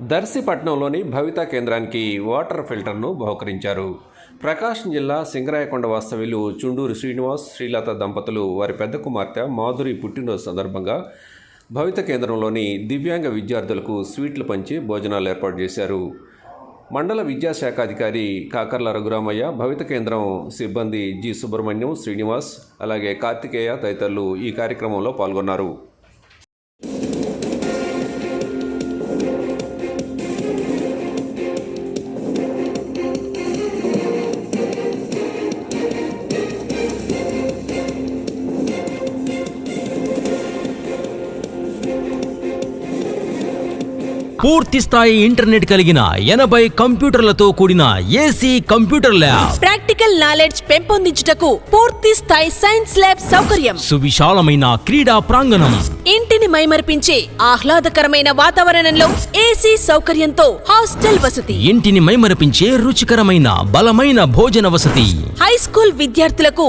దర్శిపట్నంలోని భవిత కేంద్రానికి వాటర్ ఫిల్టర్ను బహుకరించారు. ప్రకాశం జిల్లా సింగరాయకొండ వాస్తవ్యులు చుండూరు శ్రీనివాస్ శ్రీలత దంపతులు వారి పెద్ద కుమార్తె మాధురి పుట్టినరోజు సందర్భంగా భవిత కేంద్రంలోని దివ్యాంగ విద్యార్థులకు స్వీట్లు పంచి భోజనాలు ఏర్పాటు చేశారు. మండల విద్యాశాఖ అధికారి కాకర్ల రఘురామయ్య భవిత కేంద్రం సిబ్బంది జి సుబ్రహ్మణ్యం శ్రీనివాస్ అలాగే కార్తికేయ తదితరులు ఈ కార్యక్రమంలో పాల్గొన్నారు. పూర్తి స్థాయి ఇంటర్నెట్ కలిగిన ఎనభై కంప్యూటర్లతో కూడిన AC computer lab. Practical knowledge పెంపొందించుటకు పూర్తి స్థాయి సైన్స్ ల్యాబ్ సౌకర్యం. సువిశాలమైన క్రీడా ప్రాంగణం. ఇంటిని మైమర్పించే ఆహ్లాదకరమైన వాతావరణంలో ఏసీ సౌకర్యంతో హాస్టల్ వసతి. ఇంటిని మైమరపించే రుచికరమైన బలమైన భోజన వసతి. హై స్కూల్ విద్యార్థులకు